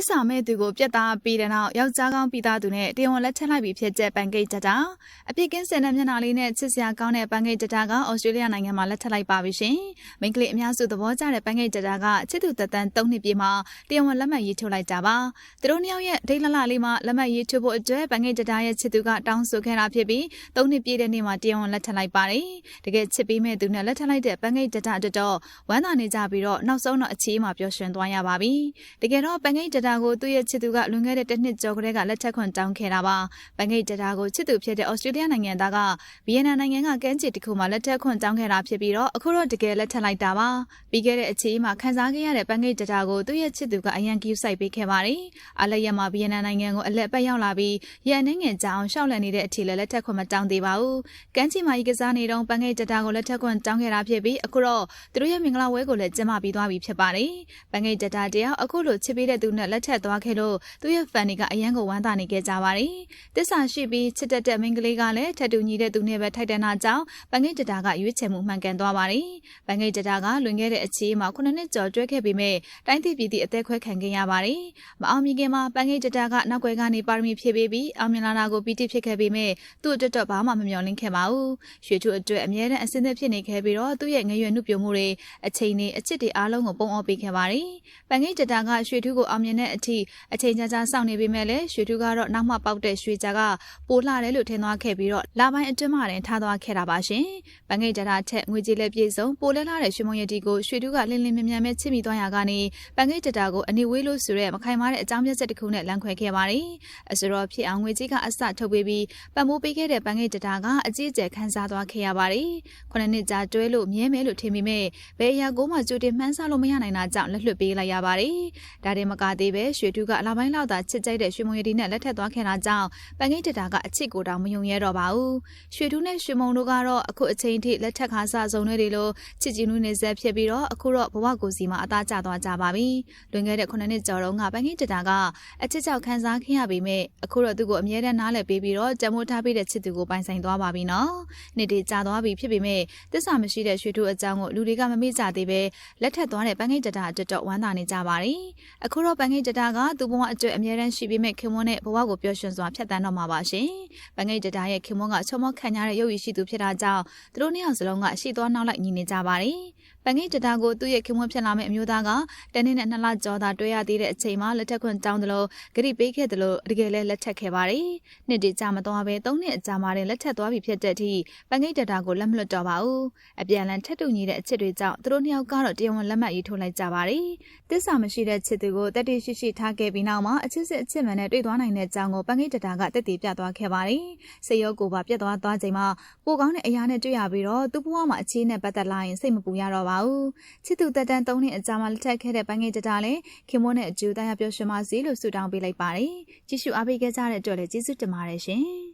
တစ်စာမဲ့သူကိုပြက်သားပြီးတဲ့နောက်ယောက်ျားကောင်းပြီးသားသူနဲ့တရားဝင်လက်ထပ်လိုက်ပြီးဖြစ်တဲ့ပန်ကိတ်တတာအပြစ်ကင်းစင်တဲ့မျက်နှာလေးနဲ့ချစ်စရာကောင်းတဲ့ပန်ကိတ်တတာကဩစတြေးလျနိုင်ငံမှာလက်ထပ်လိုက်ပါပြီရှင်မိန်းကလေးအများစုသဘောကျတဲ့ပန်ကိတ်တတာကချစ်သူတသက်3နှစ်ပြည့်မှာတရားဝင်လက်မှတ်ရေးထိုးလိုက်တာပါသူတို့နှစ်ယောက်ရဲ့ဒိတ်လလလေးမှာလက်မှတ်ရေးထိုးဖို့အတွက်ပန်ကိတ်တတာရဲ့ချစ်သူကတောင်းဆိုခဲ့တာဖြစ်ပြီး3နှစ်ပြည့်တဲ့နေ့မှာတရားဝင်လက်ထပ်လိုက်ပါတယ်တကယ်ချစ်ပေးမဲ့သူနဲ့လက်ထပ်လိုက်တဲ့ပန်ကိတ်တတာအတွက်တော့ဝမ်းသာနေကြပြီးတော့နောက်ဆုံးတော့အခြေအမှာပျော်ရွှင်သွားရပါပြီတကယ်တော့ပန်ကိတ်တတာကိုသူ့ရဲ့ချစ်သူကလွန်ခဲ့တဲ့တစ်နှစ်ကျော်ကလေးကလက်ထက်ခွန်တောင်းခဲ့တာပါ။ပန်ဂိတ်တတာကိုချစ်သူဖြစ်တဲ့ဩစတြေးလျနိုင်ငံသားကဗီယက်နမ်နိုင်ငံကကမ်းခြေတစ်ခုမှာလက်ထက်ခွန်တောင်းခဲ့တာဖြစ်ပြီးတော့အခုတော့တကယ်လက်ထက်လိုက်တာပါ။ပြီးခဲ့တဲ့အချိန်မှာခန်းစားခဲ့ရတဲ့ပန်ဂိတ်တတာကိုသူ့ရဲ့ချစ်သူကအရန်ကူးဆိုင်ပေးခဲ့ပါတယ်။အလက်ရက်မှာဗီယက်နမ်နိုင်ငံကိုအလက်ပတ်ရောက်လာပြီးရန်နိုင်ငံကြောင်ရှောက်လည်နေတဲ့အချိန်လည်းလက်ထက်ခွန်မတောင်းသေးပါဘူး။ကမ်းခြေမှာရေကစားနေတော့ပန်ဂိတ်တတာကိုလက်ထက်ခွန်တောင်းခဲ့တာဖြစ်ပြီးအခုတော့သူတို့ရဲ့မင်္ဂလာဝဲကိုလည်းကျင်းပပြီးသွားပြီဖြစ်ပါတယ်။ပန်ဂိတ်တတာတယောက်အခုလိုချစ်ပေးတဲ့သူနဲ့လက်ထက်သွားခဲ့လို့သူ့ရဲ့ဖန်တွေကအရန်ကိုဝမ်းသာနေခဲ့ကြပါတယ်။တစ္ဆာရှိပြီးချစ်တတ်တဲ့မိန်းကလေးကလည်းထက်တူညီတဲ့သူနဲ့ပဲထိုက်တန်တာကြောင့်ပန်ဂိတ်တတာကရွေးချယ်မှုမှန်ကန်သွားပါတယ်။ပန်ဂိတ်တတာကလွန်ခဲ့တဲ့အချိန်မှာ9နှစ်ကျော်တွဲခဲ့ပြီးမဲ့တိုင်းပြည်ပြည်သည့်အသက်ခွဲခံခဲ့ရပါတယ်။မအောင်မြင်ခင်မှာပန်ဂိတ်တတာကနောက်ွယ်ကနေပါရမီဖြည့်ပေးပြီးအောင်မြင်လာတာကိုပီတိဖြစ်ခဲ့ပြီးမဲ့သူ့အတွက်တော့ဘာမှမမျှော်လင့်ခဲ့ပါဘူး။ရွှေထုအတွက်အမြဲတမ်းအစင်းသက်ဖြစ်နေခဲ့ပြီးတော့သူ့ရဲ့ငရွယ်နှုတ်ပြမှုတွေအချိန်တွေအချစ်တွေအားလုံးကိုပုံအောပေးခဲ့ပါတယ်။ပန်ဂိတ်တတာကရွှေထုကိုအောင်မြင်တဲ့အထိအချိန်ကြာကြာစောင့်နေပေမဲ့လည်းရွှေထူးကတော့နောက်မှပေါက်တဲ့ရွှေကြာကပိုလှတယ်လို့ထင်သွားခဲ့ပြီးတော့လာပိုင်းအတွင်းမှတင်ထားသွားခဲ့တာပါရှင်။ပန်းကိတ်ကြတာထက်ငွေကြေးလက်ပြည့်စုံပိုလဲလာတဲ့ရွှေမုံရတီကိုရွှေထူးကလင်းလင်းမြန်မြန်ပဲချစ်မိသွားရကနေပန်းကိတ်ကြတာကိုအနေဝေးလို့ဆိုရဲမခိုင်မာတဲ့အကြောင်းပြချက်တစ်ခုနဲ့လမ်းခွဲခဲ့ပါတယ်။အစရောဖြစ်အောင်ငွေကြေးကအစထုတ်ပေးပြီးပံမိုးပေးခဲ့တဲ့ပန်းကိတ်ကြတာကအကြီးအကျယ်ခန်းစားသွားခဲ့ရပါတယ်။ခုနှစ်နှစ်ကြာတွဲလို့မြဲမဲလို့ထင်မိမဲ့ဘယ်အရာကိုမှကြိုတင်မှန်းဆလို့မရနိုင်တာကြောင့်လက်လွတ်ပေးလိုက်ရပါတယ်။ဒါတင်မကသေးပဲရွှေထူးကအလာပိုင်းလောက်သာချစ်ကြိုက်တဲ့ရွှေမုံရတီနဲ့လက်ထက်သွားခဲ့တာကြောင့်ပန်ကိတ်တတာကအချစ်ကိုတောင်မယုံရဲတော့ပါဘူး။ရွှေထူးနဲ့ရွှေမုံတို့ကတော့အခုအချိန်ထိလက်ထက်ခါစစုံတွေလိုချစ်ကြည်နူးနေဆက်ဖြစ်ပြီးတော့အခုတော့ဘဝကိုစီမှာအသားကျသွားကြပါပြီ။လွန်ခဲ့တဲ့9နှစ်ကျော်တုန်းကပန်ကိတ်တတာကအချစ်ကြောက်ခံစားခဲ့ရပေမဲ့အခုတော့သူ့ကိုအမြဲတမ်းနားလည်ပေးပြီးတော့ကြံမိုးထားပေးတဲ့ချစ်သူကိုပိုင်ဆိုင်သွားပါပြီနော်။နေ့တည်းကြာသွားပြီဖြစ်ပေမဲ့တစ္ဆာမရှိတဲ့ရွှေထူးအကြောင်းကိုလူတွေကမမေ့ကြသေးပဲလက်ထက်သွားတဲ့ပန်ကိတ်တတာအတွက်တော့ဝမ်းသာနေကြပါတယ်။အခုတော့ပန်ကိတ်တတာကသူ့ဘဝအတွက်အမြဲတမ်းရှိပြီးမဲ့ခင်မွန်းနဲ့ဘဝကိုပျော်ရွှင်စွာဖြတ်သန်းတော့မှာပါရှင်။ပန်ကိတ်တတာရဲ့ခင်မွန်းကချုံမောခံရတဲ့ရုပ်ရည်ရှိသူဖြစ်တာကြောင့်သူတို့နှစ်ယောက်စလုံးကရှီသွားနောက်လိုက်ညီနေကြပါတယ်။ပန်ကိတ်တတာကိုသူ့ရဲ့ခင်မွန်းဖြစ်လာမဲ့အမျိုးသားကတနေ့နဲ့နှစ်လကျော်သာတွေ့ရသေးတဲ့အချိန်မှာလက်ထက်ခွင့်တောင်းတယ်လို့ဂရိပေးခဲ့တယ်လို့တကယ်လဲလက်ထက်ခဲ့ပါတယ်။နှစ်တည်းကြာမသွားပဲ၃နှစ်အကြာမှတင်လက်ထက်သွားပြီဖြစ်တဲ့အထိပန်ကိတ်တတာကိုလက်မလွတ်တော့ပါဘူး။အပြန်လန်ထက်တူညီတဲ့အချစ်တွေကြောင့်သူတို့နှစ်ယောက်ကတော့တရားဝင်လက်မှတ်ရေးထိုးလိုက်ကြပါတယ်။တစ္ဆာမရှိတဲ့ချစ်သူကိုတတိရှိရှိထားခဲ့ပြီးနောက်မှာအချစ်စစ်အချစ်မှန်နဲ့တွေ့သွားနိုင်တဲ့အကြောင်းကိုပန်ကိတ်တတာကတက်တည်ပြသွားခဲ့ပါတယ်။စိတ်ရောကိုယ်ပါပြတ်သွားသွားချိန်မှာပိုကောင်းတဲ့အရာနဲ့တွေ့ရပြီးတော့သူ့ဘဝမှာအခြေနဲ့ပတ်သက်လာရင်စိတ်မပူရတော့ပါဘူး။ချစ်သူတက်တန်း၃နှစ်အကြာမှလက်ထပ်ခဲ့တဲ့ပန်ကိတ်တတာလည်းခင်မိုးနဲ့အကျူတရားပြောရှင်ပါစီလို့ဆုတောင်းပေးလိုက်ပါတယ်။ကြည့်ရှုအားပေးခဲ့ကြတဲ့အတွက်လည်းကျေးဇူးတင်ပါတယ်ရှင်။